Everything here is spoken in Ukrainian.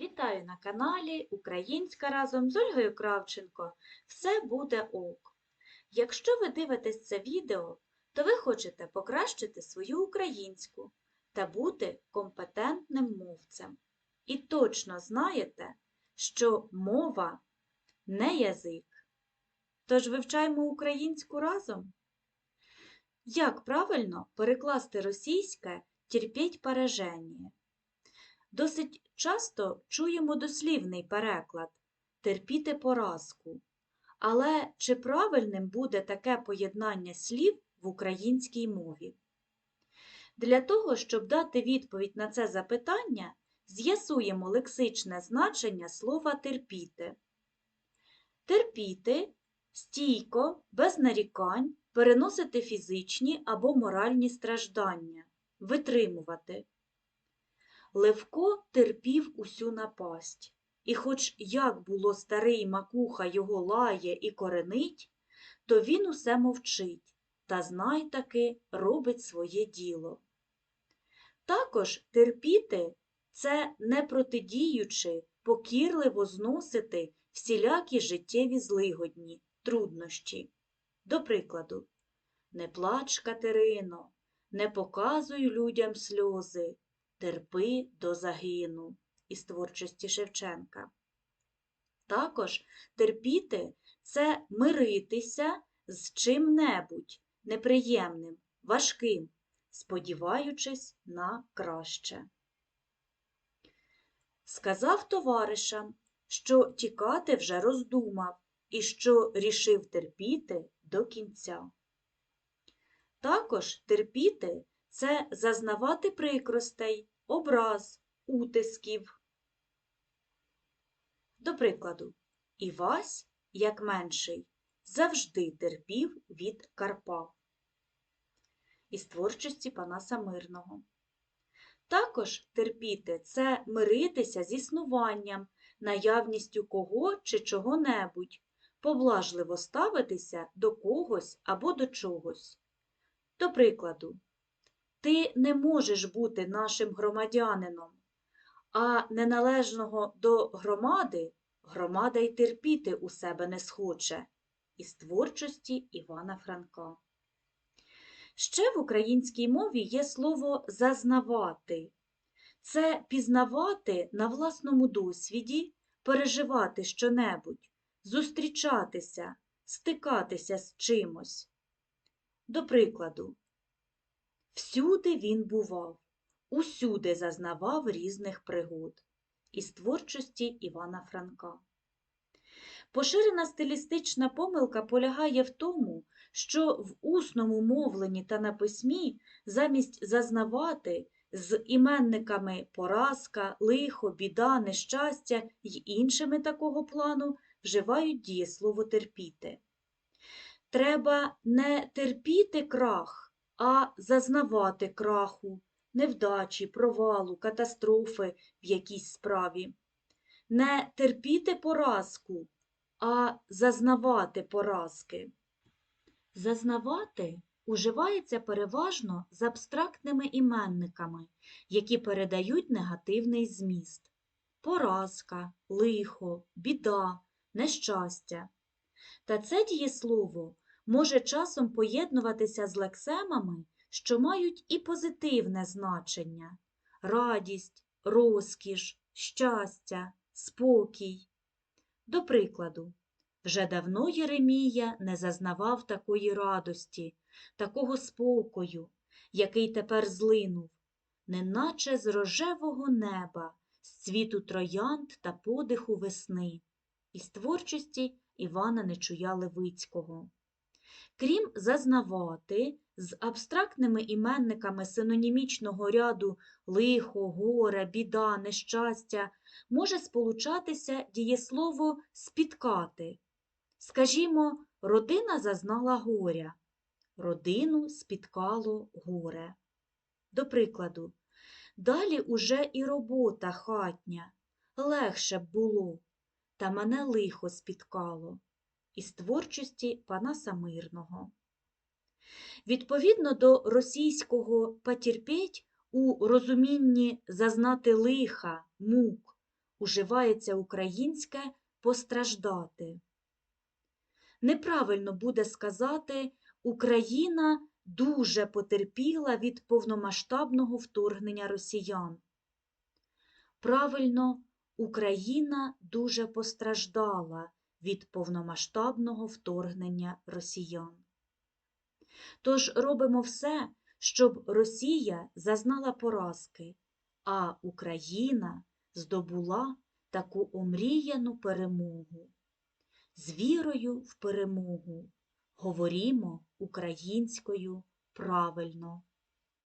Вітаю на каналі Українська разом з Ольгою Кравченко. Все буде ок. Якщо ви дивитесь це відео, то ви хочете покращити свою українську та бути компетентним мовцем. І точно знаєте, що мова не язик. Тож вивчаємо українську разом. Як правильно перекласти російське терпіть пораження? Досить часто чуємо дослівний переклад терпіти поразку. Але чи правильним буде таке поєднання слів в українській мові? Для того, щоб дати відповідь на це запитання, з'ясуємо лексичне значення слова терпіти. Терпіти стійко, без нарікань, переносити фізичні або моральні страждання, витримувати. Левко терпів усю напасть, і хоч як було старий макуха його лає і коренить, то він усе мовчить та знай таки робить своє діло. Також терпіти це не протидіючи, покірливо зносити всілякі життєві злигодні, труднощі. До прикладу, не плач, Катерино, не показуй людям сльози, терпи до загину із творчості Шевченка. Також терпіти це миритися з чим-небудь неприємним, важким, сподіваючись на краще. Сказав товаришам, що тікати вже роздумав і що рішив терпіти до кінця. Також терпіти це зазнавати прикростей, образ, утисків. До прикладу, Івась, як менший, завжди терпів від Карпа із творчості Панаса Мирного. Також терпіти це миритися з існуванням, наявністю кого чи чого-небудь, поблажливо ставитися до когось або до чогось. До прикладу, ти не можеш бути нашим громадянином, а неналежного до громади громада й терпіти у себе не схоче із творчості Івана Франка. Ще в українській мові є слово зазнавати. Це пізнавати на власному досвіді, переживати щонебудь, зустрічатися, стикатися з чимось. До прикладу, всюди він бував, усюди зазнавав різних пригод із творчості Івана Франка. Поширена стилістична помилка полягає в тому, що в усному мовленні та на письмі замість зазнавати з іменниками поразка, лихо, біда, нещастя й іншими такого плану вживають дієслово терпіти. Треба не терпіти крах, а зазнавати краху, невдачі, провалу, катастрофи в якійсь справі. Не терпіти поразку, а зазнавати поразки. Зазнавати уживається переважно з абстрактними іменниками, які передають негативний зміст поразка, лихо, біда, нещастя. Та це дієслово може часом поєднуватися з лексемами, що мають і позитивне значення радість, розкіш, щастя, спокій. До прикладу, вже давно Єремія не зазнавав такої радості, такого спокою, який тепер злинув, неначе з рожевого неба, з цвіту троянд та подиху весни, із творчості Івана Нечуя Левицького. Крім зазнавати, з абстрактними іменниками синонімічного ряду лихо, горе, біда, нещастя може сполучатися дієслово спіткати. Скажімо, родина зазнала горя, родину спіткало горе. До прикладу, далі уже і робота хатня, легше б було, та мене лихо спіткало із творчості Панаса Мирного. Відповідно до російського «потерпеть» у розумінні зазнати лиха, мук, уживається українське постраждати. Неправильно буде сказати Україна дуже потерпіла від повномасштабного вторгнення росіян. Правильно, Україна дуже постраждала від повномасштабного вторгнення росіян. Тож робимо все, щоб Росія зазнала поразки, а Україна здобула таку омріяну перемогу. З вірою в перемогу говорімо українською правильно.